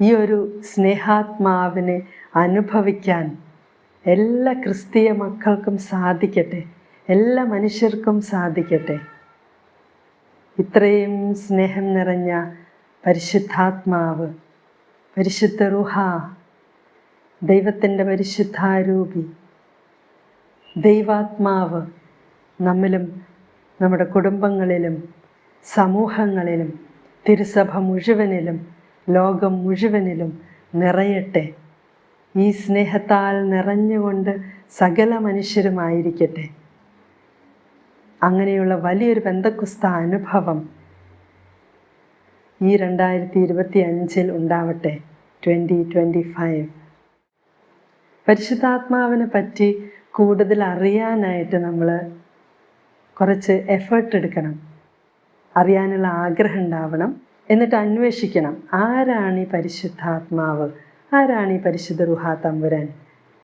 ഈ ഒരു സ്നേഹാത്മാവിനെ അനുഭവിക്കാൻ എല്ലാ ക്രിസ്തീയ മക്കൾക്കും സാധിക്കട്ടെ എല്ലാ മനുഷ്യർക്കും സാധിക്കട്ടെ. ഇത്രയും സ്നേഹം നിറഞ്ഞ പരിശുദ്ധാത്മാവ് പരിശുദ്ധ റുഹ ദൈവത്തിന്റെ പരിശുദ്ധാരൂപി ദൈവാത്മാവ് നമ്മിലും നമ്മുടെ കുടുംബങ്ങളിലും സമൂഹങ്ങളിലും തിരുസഭ മുഴുവനിലും ലോകം മുഴുവനിലും നിറയട്ടെ. ഈ സ്നേഹത്താൽ നിറഞ്ഞുകൊണ്ട് സകല മനുഷ്യരുമായിരിക്കട്ടെ അങ്ങനെയുള്ള വലിയൊരു ബന്ധക്കുസ്ത അനുഭവം ഈ രണ്ടായിരത്തി ഇരുപത്തി അഞ്ചിൽ ഉണ്ടാവട്ടെ. Twenty twenty five. പരിശുദ്ധാത്മാവിനെ പറ്റി കൂടുതൽ അറിയാനായിട്ട് നമ്മൾ കുറച്ച് എഫേർട്ട് എടുക്കണം. അറിയാനുള്ള ആഗ്രഹം ഉണ്ടാവണം. എന്നിട്ട് അന്വേഷിക്കണം. ആരാണ് ഈ പരിശുദ്ധാത്മാവ്? ആരാണ് ഈ പരിശുദ്ധ റുഹാ തമ്പുരാൻ?